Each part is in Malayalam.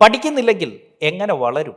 പഠിക്കുന്നില്ലെങ്കിൽ എങ്ങനെ വളരും?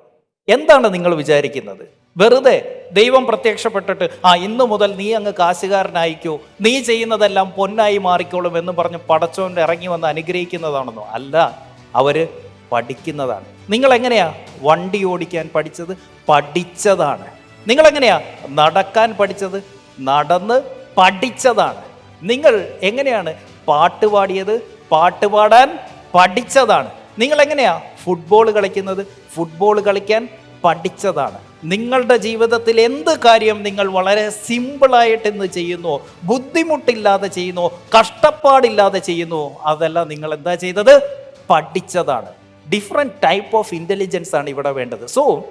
എന്താണ് നിങ്ങൾ വിചാരിക്കുന്നത്? വെറുതെ ദൈവം പ്രത്യക്ഷപ്പെട്ടിട്ട് ആ ഇന്നു മുതൽ നീ അങ്ങ് കാശുകാരനായിക്കോ. നീ ചെയ്യുന്നതെല്ലാം പൊന്നായി മാറിക്കോളും എന്ന് പറഞ്ഞ് പടച്ചോൻ ഇറങ്ങി വന്ന് അനുഗ്രഹിക്കുന്നതാണെന്നോ? അല്ല അവർ പഠിക്കുന്നതാണ്. നിങ്ങൾ എങ്ങനെയാ വണ്ടി ഓടിക്കാൻ പഠിച്ചത്? പഠിച്ചതാണ്. നിങ്ങൾ എങ്ങനെയാ നടക്കാൻ പഠിച്ചത്? നടന്ന് പഠിച്ചതാണ്. നിങ്ങൾ എങ്ങനെയാണ് പാട്ട് പാടിയത്? പാട്ട് പാടാൻ പഠിച്ചതാണ്. നിങ്ങൾ എങ്ങനെയാ ഫുട്ബോൾ കളിക്കുന്നത് ഫുട്ബോൾ കളിക്കാൻ പഠിച്ചതാണ്. നിങ്ങളുടെ ജീവിതത്തിൽ എന്ത് കാര്യം നിങ്ങൾ വളരെ സിമ്പിളായിട്ട് ഇന്ന് ചെയ്യുന്നു? ബുദ്ധിമുട്ടില്ലാതെ ചെയ്യുന്നു? കഷ്ടപ്പാടില്ലാതെ ചെയ്യുന്നു? അതെല്ലാം നിങ്ങൾ എന്താ ചെയ്തത്? പഠിച്ചതാണ്. ഡിഫറെന്റ് ടൈപ്പ് ഓഫ് ഇന്റലിജൻസ് ആണ് ഇവിടെ വേണ്ടത്. സോ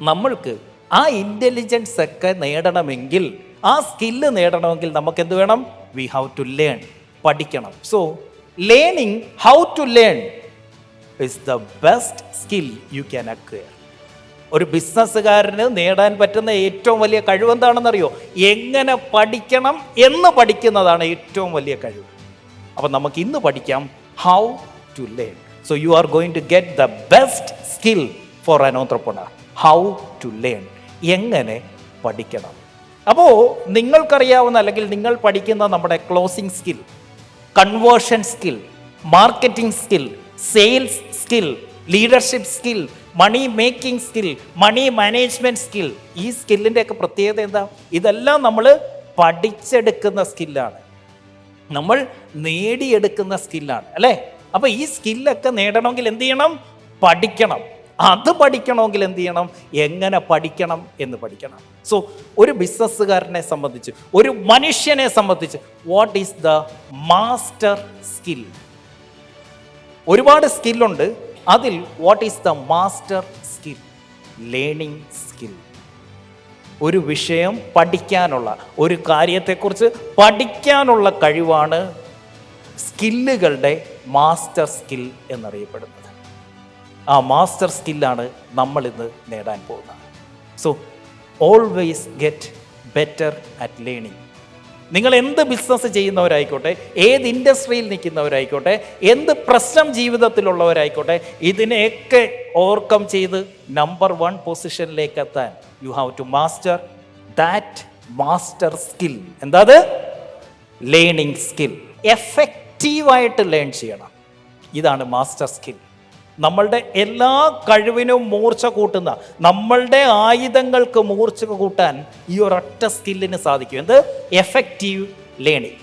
നമ്മൾക്ക് ആ ഇന്റലിജൻസ് ഒക്കെ നേടണമെങ്കിൽ ആ സ്കില്ല് നേടണമെങ്കിൽ നമുക്ക് എന്ത് വേണം? വി ഹൗ ടു ലേൺ പഠിക്കണം. So learning how to learn is the best skill you can acquire ഒരു ബിസിനസ്സുകാരന് നേടാൻ പറ്റുന്ന ഏറ്റവും വലിയ കഴിവ് എന്താണെന്നറിയോ? എങ്ങനെ പഠിക്കണം എന്ന് പഠിക്കുന്നതാണ് ഏറ്റവും വലിയ കഴിവ്. അപ്പം നമുക്ക് ഇന്ന് പഠിക്കാം how to learn so you are going to get the best skill for an entrepreneur how to learn എങ്ങനെ പഠിക്കണം. അപ്പോൾ നിങ്ങൾക്കറിയാവുന്ന അല്ലെങ്കിൽ നിങ്ങൾ പഠിക്കുന്ന നമ്മുടെ closing skill conversion skill marketing skill sales skill leadership skill money making skill money management skill ഈ സ്കില്ലിന്റെ ഒക്കെ പ്രത്യേകത എന്താ? ഇതെല്ലാം നമ്മൾ പഠിച്ചെടുക്കുന്ന സ്കില്ലാണ് നമ്മൾ നേടിയെടുക്കുന്ന സ്കില്ലാണ് അല്ലേ? അപ്പോൾ ഈ സ്കില്ലൊക്കെ നേടണമെങ്കിൽ എന്ത് ചെയ്യണം? പഠിക്കണം. അത് പഠിക്കണമെങ്കിൽ എന്ത് ചെയ്യണം? എങ്ങനെ പഠിക്കണം എന്ന് പഠിക്കണം. സോ ഒരു ബിസിനസ്സുകാരനെ സംബന്ധിച്ച് ഒരു മനുഷ്യനെ സംബന്ധിച്ച് what is the master skill ഒരുപാട് സ്കില്ലുണ്ട്. അതിൽ what is the master skill learning skill ഒരു വിഷയം പഠിക്കാനുള്ള ഒരു കാര്യത്തെക്കുറിച്ച് പഠിക്കാനുള്ള കഴിവാണ് സ്കില്ലുകളുടെ മാസ്റ്റർ സ്കിൽ എന്നറിയപ്പെടുന്നത്. ആ മാസ്റ്റർ സ്കില്ലാണ് നമ്മൾ ഇന്ന് നേടാൻ പോകുന്നത്. So always get better at learning നിങ്ങൾ എന്ത് ബിസിനസ് ചെയ്യുന്നവരായിക്കോട്ടെ ഏത് ഇൻഡസ്ട്രിയിൽ നിൽക്കുന്നവരായിക്കോട്ടെ എന്ത് പ്രശ്നം ജീവിതത്തിലുള്ളവരായിക്കോട്ടെ ഇതിനെയൊക്കെ ഓവർകം ചെയ്ത് നമ്പർ വൺ പൊസിഷനിലേക്ക് എത്താൻ you have to master that master skill എന്താ അത്? ലേണിംഗ് സ്കിൽ എഫക്റ്റീവായിട്ട് ലേൺ ചെയ്യണം. ഇതാണ് മാസ്റ്റർ സ്കിൽ നമ്മളുടെ എല്ലാ കഴിവിനും മൂർച്ച കൂട്ടുന്ന നമ്മളുടെ ആയുധങ്ങൾക്ക് മൂർച്ച കൂട്ടാൻ ഈ ഒരൊറ്റ സ്കില്ലിന് സാധിക്കും. എന്ത്? എഫക്റ്റീവ് ലേണിംഗ്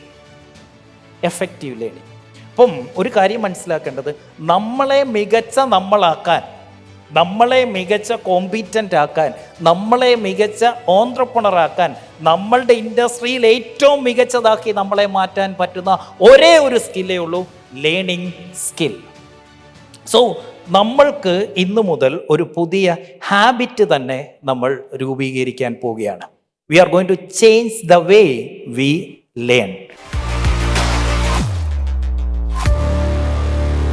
എഫക്റ്റീവ് ലേണിംഗ് അപ്പം ഒരു കാര്യം മനസ്സിലാക്കേണ്ടത് നമ്മളെ മികച്ച നമ്മളാക്കാൻ നമ്മളെ മികച്ച കോമ്പീറ്റന്റ് ആക്കാൻ നമ്മളെ മികച്ച ഓന്ത്രപ്പണറാക്കാൻ നമ്മളുടെ ഇൻഡസ്ട്രിയിൽ ഏറ്റവും മികച്ചതാക്കി നമ്മളെ മാറ്റാൻ പറ്റുന്ന ഒരേ ഒരു സ്കില്ലേ ഉള്ളൂ ലേണിംഗ് സ്കിൽ സോ നമ്മൾക്ക് ഇന്നു മുതൽ ഒരു പുതിയ ഹാബിറ്റ് തന്നെ നമ്മൾ രൂപീകരിക്കാൻ പോവുകയാണ്. We are going to change the way we learn